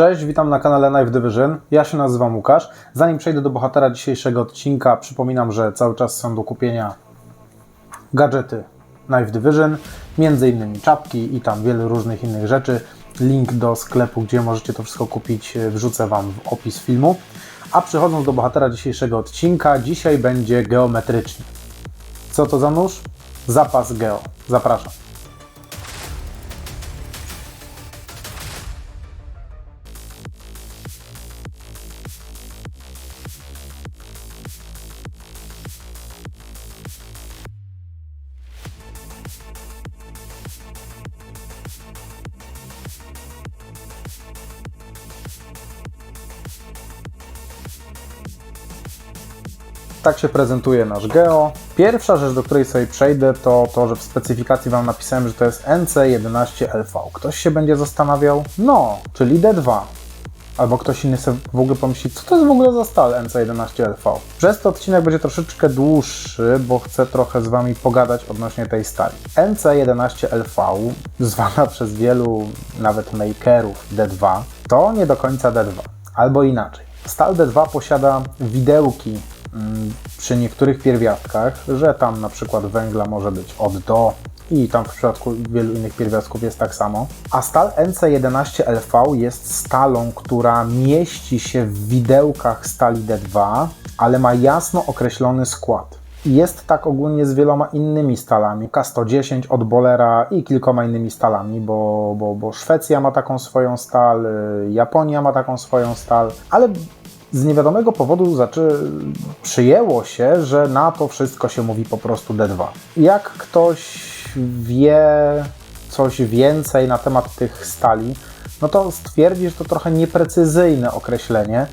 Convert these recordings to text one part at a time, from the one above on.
Cześć, witam na kanale Knife Division. Ja się nazywam Łukasz. Zanim przejdę do bohatera dzisiejszego odcinka, przypominam, że cały czas są do kupienia gadżety Knife Division, między innymi czapki i tam wiele różnych innych rzeczy. Link do sklepu, gdzie możecie to wszystko kupić, e, wrzucę Wam w opis filmu. A przechodząc do bohatera dzisiejszego odcinka, dzisiaj będzie geometryczny. Co to za nóż? Zapas Geo. Zapraszam. Tak się prezentuje nasz Geo. Pierwsza rzecz, do której sobie przejdę, to to, że w specyfikacji Wam napisałem, że to jest NC11LV. Ktoś się będzie zastanawiał, no, czyli D2. Albo ktoś inny sobie w ogóle pomyśli, co to jest w ogóle za stal NC11LV. Przez to odcinek będzie troszeczkę dłuższy, bo chcę trochę z Wami pogadać odnośnie tej stali. NC11LV, zwana przez wielu nawet makerów D2, to nie do końca D2. Albo inaczej. Stal D2 posiada widełki przy niektórych pierwiastkach, że tam na przykład węgla może być od do i tam w przypadku wielu innych pierwiastków jest tak samo. A stal NC11LV jest stalą, która mieści się w widełkach stali D2, ale ma jasno określony skład. Jest tak ogólnie z wieloma innymi stalami. K110 od Bolera i kilkoma innymi stalami, bo, bo, bo Szwecja ma taką swoją stal, y, Japonia ma taką swoją stal, ale z niewiadomego powodu zaczę... przyjęło się, że na to wszystko się mówi po prostu D2. Jak ktoś wie coś więcej na temat tych stali, no to stwierdzi, że to trochę nieprecyzyjne określenie,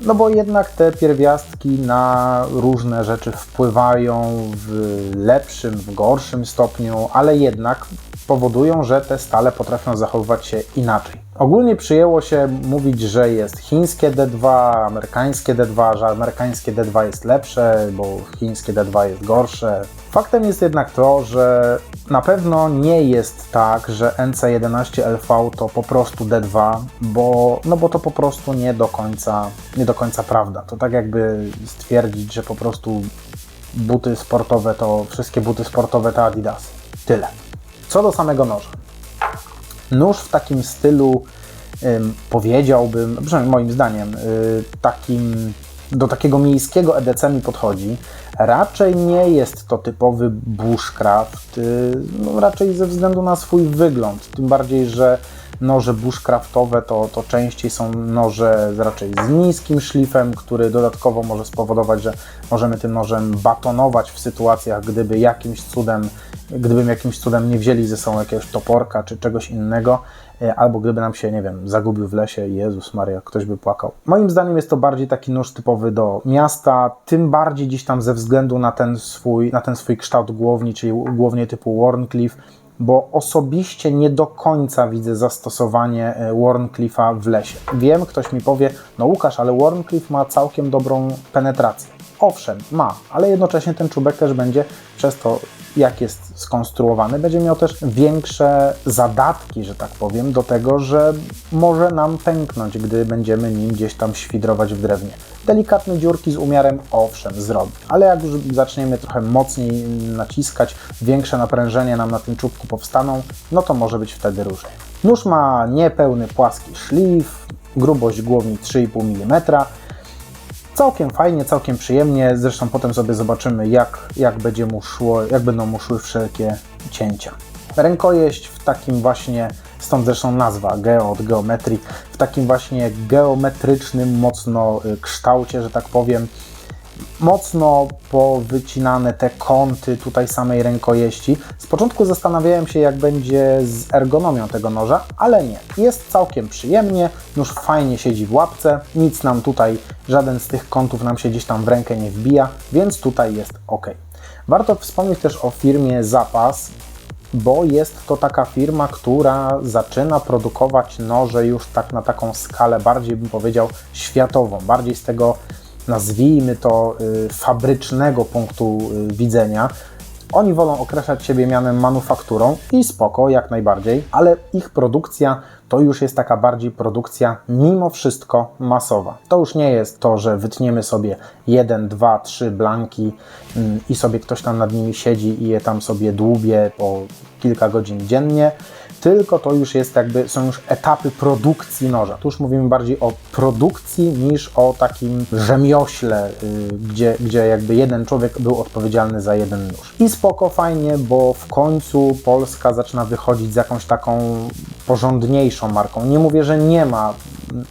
no bo jednak te pierwiastki na różne rzeczy wpływają w lepszym, w gorszym stopniu, ale jednak powodują, że te stale potrafią zachowywać się inaczej. Ogólnie przyjęło się mówić, że jest chińskie D2, amerykańskie D2, że amerykańskie D2 jest lepsze, bo chińskie D2 jest gorsze. Faktem jest jednak to, że na pewno nie jest tak, że NC11LV to po prostu D2, bo, no bo to po prostu nie do końca, nie do końca prawda. To tak jakby stwierdzić, że po prostu buty sportowe to wszystkie buty sportowe to Adidas. Tyle. Co do samego noża. Nóż w takim stylu, ym, powiedziałbym, przynajmniej moim zdaniem, y, takim, do takiego miejskiego EDC mi podchodzi. Raczej nie jest to typowy bushcraft, y, no raczej ze względu na swój wygląd. Tym bardziej, że noże bushcraftowe to, to częściej są noże raczej z niskim szlifem, który dodatkowo może spowodować, że możemy tym nożem batonować w sytuacjach, gdyby jakimś cudem, gdybym jakimś cudem nie wzięli ze sobą jakiegoś toporka czy czegoś innego, e, albo gdyby nam się, nie wiem, zagubił w lesie, Jezus Maria, ktoś by płakał. Moim zdaniem jest to bardziej taki nóż typowy do miasta, tym bardziej gdzieś tam ze względu na ten swój, na ten swój kształt głowni, czyli głównie typu Warncliffe, bo osobiście nie do końca widzę zastosowanie e, Warncliffe'a w lesie. Wiem, ktoś mi powie, no Łukasz, ale Warncliffe ma całkiem dobrą penetrację. Owszem, ma, ale jednocześnie ten czubek też będzie przez to, jak jest skonstruowany, będzie miał też większe zadatki, że tak powiem, do tego, że może nam pęknąć, gdy będziemy nim gdzieś tam świdrować w drewnie. Delikatne dziurki z umiarem, owszem, zrobi, ale jak już zaczniemy trochę mocniej naciskać, większe naprężenie nam na tym czubku powstaną, no to może być wtedy różnie. Nóż ma niepełny płaski szlif, grubość głowni 3,5 mm, całkiem fajnie, całkiem przyjemnie. Zresztą potem sobie zobaczymy, jak, jak będzie mu szło, jak będą mu szły wszelkie cięcia. Rękojeść w takim właśnie, stąd zresztą nazwa geo od geometrii, w takim właśnie geometrycznym mocno y, kształcie, że tak powiem. Mocno powycinane te kąty tutaj samej rękojeści. Z początku zastanawiałem się, jak będzie z ergonomią tego noża, ale nie. Jest całkiem przyjemnie, nóż fajnie siedzi w łapce, nic nam tutaj, żaden z tych kątów nam się gdzieś tam w rękę nie wbija, więc tutaj jest ok. Warto wspomnieć też o firmie Zapas, bo jest to taka firma, która zaczyna produkować noże już tak na taką skalę bardziej bym powiedział światową, bardziej z tego nazwijmy to y, fabrycznego punktu y, widzenia. Oni wolą określać siebie mianem manufakturą i spoko, jak najbardziej, ale ich produkcja to już jest taka bardziej produkcja mimo wszystko masowa. To już nie jest to, że wytniemy sobie jeden, dwa, trzy blanki mm, i sobie ktoś tam nad nimi siedzi i je tam sobie dłubie po kilka godzin dziennie, tylko to już jest jakby, są już etapy produkcji noża. Tu już mówimy bardziej o produkcji niż o takim rzemiośle, yy, gdzie, gdzie jakby jeden człowiek był odpowiedzialny za jeden nóż. I spoko, fajnie, bo w końcu Polska zaczyna wychodzić z jakąś taką porządniejszą marką. Nie mówię, że nie ma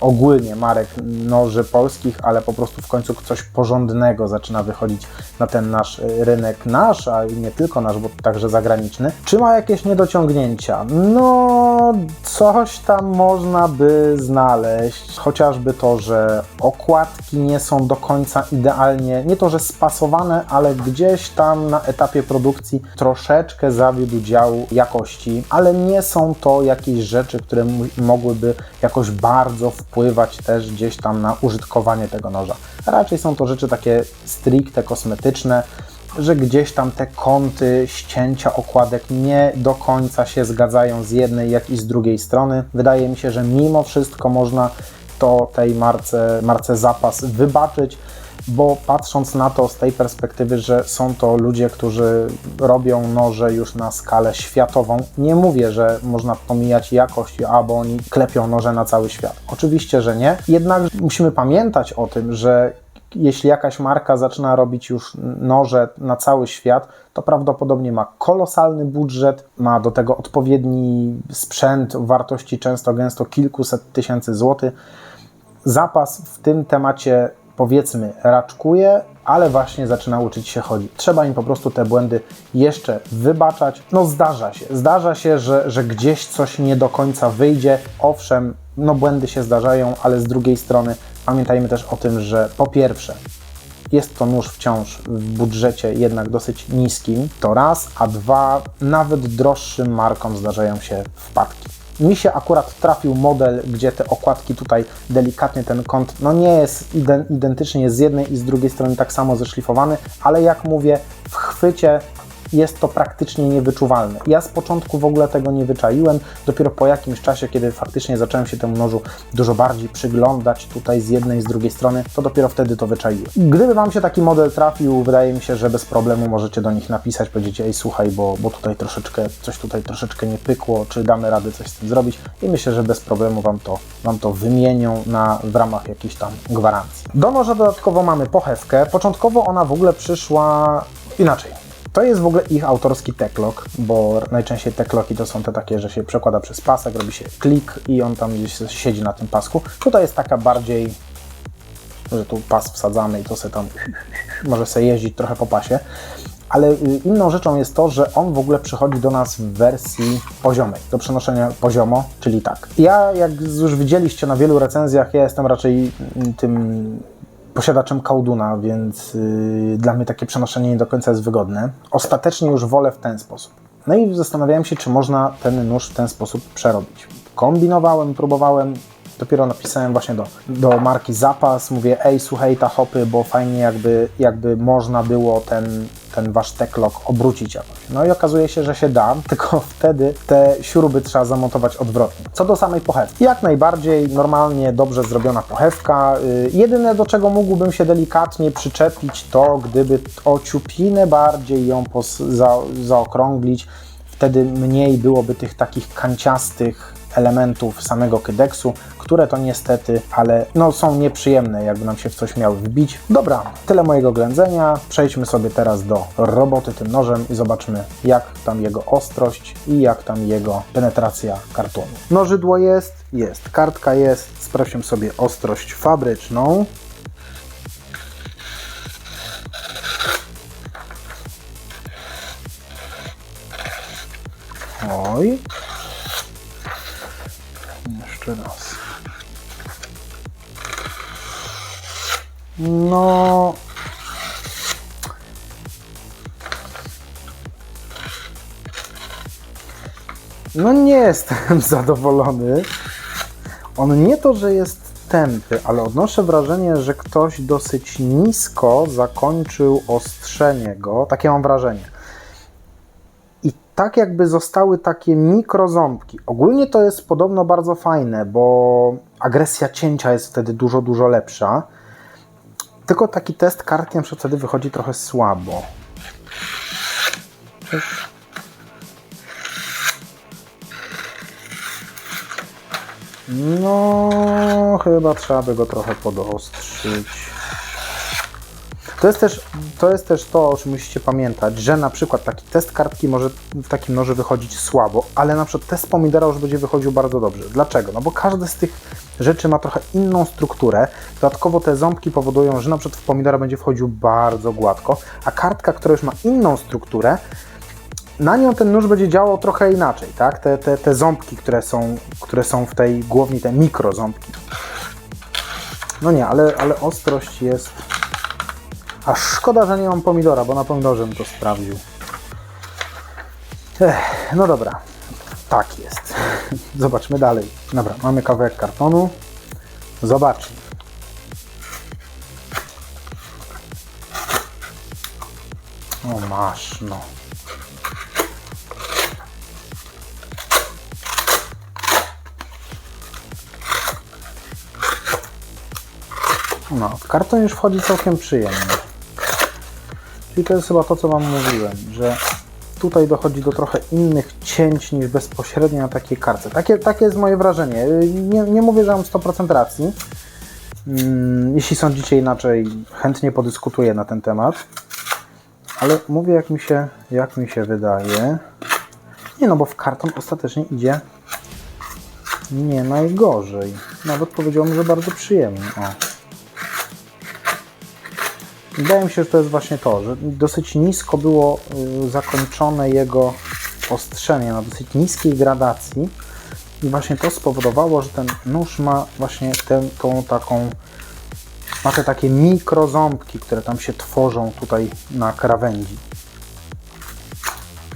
ogólnie marek noży polskich, ale po prostu w końcu coś porządnego zaczyna wychodzić na ten nasz y, rynek, nasz, a nie tylko nasz, bo także zagraniczny. Czy ma jakieś niedociągnięcia? No, coś tam można by znaleźć, chociażby to, że okładki nie są do końca idealnie, nie to, że spasowane, ale gdzieś tam na etapie produkcji troszeczkę zawiódł dział jakości, ale nie są to jakieś rzeczy, które mogłyby jakoś bardzo wpływać też gdzieś tam na użytkowanie tego noża. Raczej są to rzeczy takie stricte kosmetyczne, że gdzieś tam te kąty ścięcia okładek nie do końca się zgadzają z jednej, jak i z drugiej strony. Wydaje mi się, że mimo wszystko można to tej marce, marce zapas wybaczyć bo patrząc na to z tej perspektywy, że są to ludzie, którzy robią noże już na skalę światową, nie mówię, że można pomijać jakość, albo oni klepią noże na cały świat. Oczywiście, że nie. Jednak musimy pamiętać o tym, że jeśli jakaś marka zaczyna robić już noże na cały świat, to prawdopodobnie ma kolosalny budżet, ma do tego odpowiedni sprzęt wartości często gęsto kilkuset tysięcy złotych. Zapas w tym temacie powiedzmy raczkuje, ale właśnie zaczyna uczyć się chodzić. Trzeba im po prostu te błędy jeszcze wybaczać. No zdarza się, zdarza się, że, że gdzieś coś nie do końca wyjdzie. Owszem, no błędy się zdarzają, ale z drugiej strony pamiętajmy też o tym, że po pierwsze, jest to nóż wciąż w budżecie jednak dosyć niskim, to raz, a dwa, nawet droższym markom zdarzają się wpadki. Mi się akurat trafił model, gdzie te okładki tutaj delikatnie ten kąt, no nie jest identycznie z jednej i z drugiej strony tak samo zeszlifowany, ale jak mówię, w chwycie jest to praktycznie niewyczuwalne. Ja z początku w ogóle tego nie wyczaiłem, dopiero po jakimś czasie, kiedy faktycznie zacząłem się temu nożu dużo bardziej przyglądać tutaj z jednej i z drugiej strony, to dopiero wtedy to wyczaiłem. Gdyby Wam się taki model trafił, wydaje mi się, że bez problemu możecie do nich napisać, powiedzieć, ej słuchaj, bo, bo tutaj troszeczkę, coś tutaj troszeczkę nie pykło, czy damy radę coś z tym zrobić i myślę, że bez problemu Wam to, wam to wymienią na, w ramach jakiejś tam gwarancji. Do noża dodatkowo mamy pochewkę. Początkowo ona w ogóle przyszła inaczej to jest w ogóle ich autorski teklok, bo najczęściej tekloki to są te takie, że się przekłada przez pasek, robi się klik i on tam gdzieś siedzi na tym pasku. Tutaj jest taka bardziej, że tu pas wsadzamy i to sobie tam może sobie jeździć trochę po pasie. Ale y, inną rzeczą jest to, że on w ogóle przychodzi do nas w wersji poziomej, do przenoszenia poziomo, czyli tak. Ja, jak już widzieliście na wielu recenzjach, ja jestem raczej tym posiadaczem Kauduna, więc yy, dla mnie takie przenoszenie nie do końca jest wygodne. Ostatecznie już wolę w ten sposób. No i zastanawiałem się, czy można ten nóż w ten sposób przerobić. Kombinowałem, próbowałem, dopiero napisałem właśnie do, do marki Zapas, mówię, ej, słuchaj, ta hopy, bo fajnie jakby, jakby można było ten, ten wasz teklock obrócić jakoś. No i okazuje się, że się da, tylko wtedy te śruby trzeba zamontować odwrotnie. Co do samej pochewki. Jak najbardziej normalnie, dobrze zrobiona pochewka. Yy, jedyne do czego mógłbym się delikatnie przyczepić to, gdyby o ciupinę bardziej ją za, zaokrąglić, wtedy mniej byłoby tych takich kanciastych elementów samego kydeksu, które to niestety, ale no, są nieprzyjemne, jakby nam się w coś miały wbić. Dobra, tyle mojego ględzenia. Przejdźmy sobie teraz do roboty tym nożem i zobaczmy, jak tam jego ostrość i jak tam jego penetracja kartonu. Nożydło jest, jest, kartka jest. Sprawdźmy sobie ostrość fabryczną. Oj, No. No nie jestem zadowolony. On nie to, że jest tępy, ale odnoszę wrażenie, że ktoś dosyć nisko zakończył ostrzenie go. Takie mam wrażenie. Tak jakby zostały takie mikroząbki. Ogólnie to jest podobno bardzo fajne, bo agresja cięcia jest wtedy dużo, dużo lepsza. Tylko taki test kartkiem wtedy wychodzi trochę słabo. No, chyba trzeba by go trochę podostrzyć. To jest, też, to jest też to, o czym musicie pamiętać, że na przykład taki test kartki może w takim noży wychodzić słabo, ale na przykład test pomidora już będzie wychodził bardzo dobrze. Dlaczego? No bo każdy z tych rzeczy ma trochę inną strukturę. Dodatkowo te ząbki powodują, że na przykład w pomidora będzie wchodził bardzo gładko, a kartka, która już ma inną strukturę, na nią ten nóż będzie działał trochę inaczej, tak? Te, te, te ząbki, które są, które są w tej głowni, te mikroząbki. No nie, ale, ale ostrość jest... A szkoda, że nie mam pomidora, bo na pomidorze bym to sprawdził. Ech, no dobra, tak jest. Zobaczmy dalej. Dobra, mamy kawałek kartonu. Zobaczmy. O, masz, no. No, karton już wchodzi całkiem przyjemnie. Czyli to jest chyba to, co Wam mówiłem, że tutaj dochodzi do trochę innych cięć niż bezpośrednio na takiej karce. Takie, takie jest moje wrażenie. Nie, nie mówię, że mam 100% racji. Mm, Jeśli sądzicie inaczej, chętnie podyskutuję na ten temat. Ale mówię, jak mi się, jak mi się wydaje. Nie no, bo w karton ostatecznie idzie nie najgorzej. Nawet powiedziałbym, że bardzo przyjemnie. O. Wydaje mi się, że to jest właśnie to, że dosyć nisko było y, zakończone jego ostrzenie, na dosyć niskiej gradacji i właśnie to spowodowało, że ten nóż ma właśnie tę, tą taką, ma te takie mikroząbki, które tam się tworzą tutaj na krawędzi.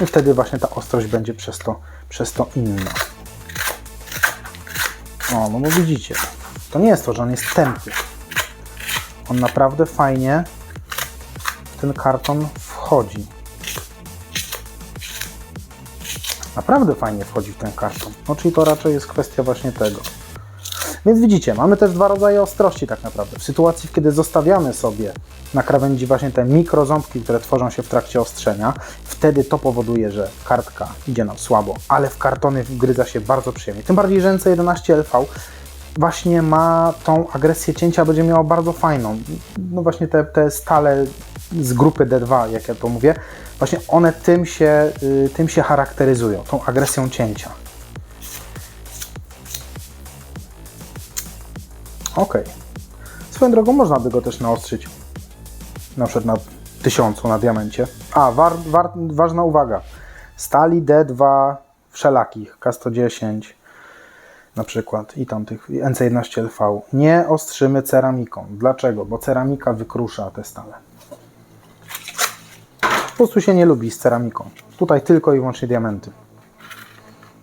I wtedy właśnie ta ostrość będzie przez to, przez to inna. O, no bo widzicie, to nie jest to, że on jest tępy. On naprawdę fajnie ten karton wchodzi. Naprawdę fajnie wchodzi w ten karton. No czyli to raczej jest kwestia właśnie tego. Więc widzicie, mamy też dwa rodzaje ostrości tak naprawdę. W sytuacji, kiedy zostawiamy sobie na krawędzi właśnie te mikroząbki, które tworzą się w trakcie ostrzenia, wtedy to powoduje, że kartka idzie nam słabo, ale w kartony wgryza się bardzo przyjemnie. Tym bardziej, że NC11LV właśnie ma tą agresję cięcia, będzie miała bardzo fajną. No właśnie te, te stale z grupy D2, jak ja to mówię, właśnie one tym się, y, tym się charakteryzują, tą agresją cięcia. Ok. Swoją drogą można by go też naostrzyć. Na przykład na tysiącu na diamencie. A, war, war, ważna uwaga. Stali D2 wszelakich, K110 na przykład i tamtych NC11LV nie ostrzymy ceramiką. Dlaczego? Bo ceramika wykrusza te stale. Prostu się nie lubi z ceramiką. Tutaj tylko i wyłącznie diamenty.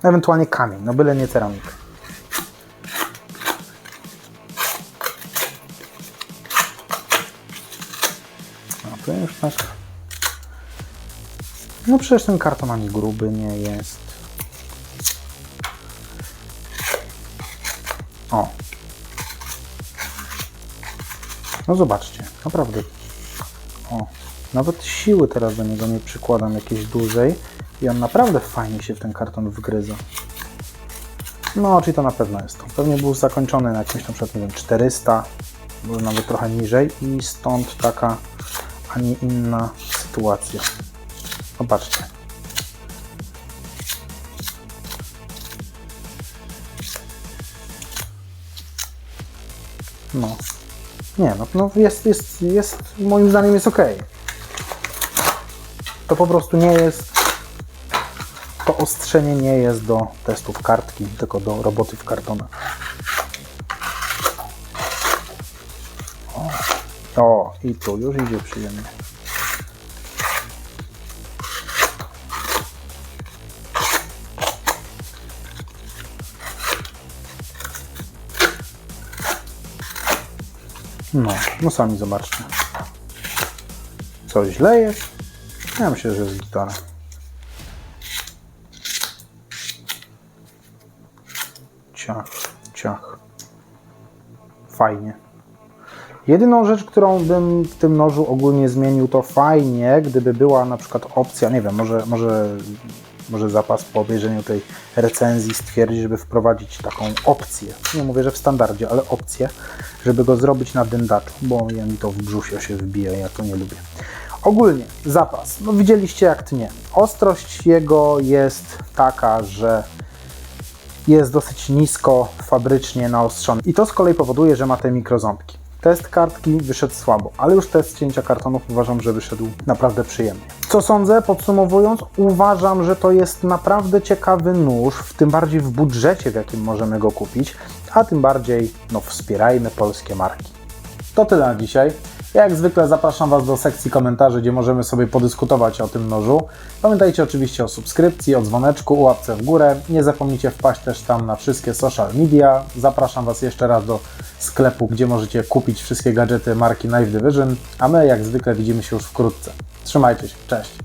Ewentualnie kamień, no byle nie ceramika. A to już tak. No przecież ten karton ani gruby nie jest. O. No zobaczcie, naprawdę. O. Nawet siły teraz do niego nie przykładam jakiejś dłużej i on naprawdę fajnie się w ten karton wgryza. No, czyli to na pewno jest to. Pewnie był zakończony na jakimś na przykład, nie wiem, 400, może nawet trochę niżej i stąd taka, a nie inna sytuacja. Zobaczcie. No. Nie, no, no jest, jest, jest, moim zdaniem jest ok. To po prostu nie jest, to ostrzenie nie jest do testów kartki, tylko do roboty w kartonach. O, o i tu już idzie przyjemnie. No, no sami zobaczcie. Co źle jest? Ja myślę, że jest gitara. Ciach, ciach. Fajnie. Jedyną rzecz, którą bym w tym nożu ogólnie zmienił, to fajnie, gdyby była na przykład opcja, nie wiem, może, może, może zapas po obejrzeniu tej recenzji stwierdzi, żeby wprowadzić taką opcję. Nie mówię, że w standardzie, ale opcję, żeby go zrobić na dyndaczu, bo ja mi to w brzusie się wbija, ja to nie lubię. Ogólnie zapas, no widzieliście jak tnie. Ostrość jego jest taka, że jest dosyć nisko fabrycznie naostrzony. I to z kolei powoduje, że ma te mikroząbki. Test kartki wyszedł słabo, ale już test cięcia kartonów uważam, że wyszedł naprawdę przyjemnie. Co sądzę, podsumowując, uważam, że to jest naprawdę ciekawy nóż, w tym bardziej w budżecie, w jakim możemy go kupić, a tym bardziej, no wspierajmy polskie marki. To tyle na dzisiaj. Jak zwykle zapraszam Was do sekcji komentarzy, gdzie możemy sobie podyskutować o tym nożu. Pamiętajcie oczywiście o subskrypcji, o dzwoneczku, o łapce w górę. Nie zapomnijcie wpaść też tam na wszystkie social media. Zapraszam Was jeszcze raz do sklepu, gdzie możecie kupić wszystkie gadżety marki Knife Division. A my jak zwykle widzimy się już wkrótce. Trzymajcie się, cześć!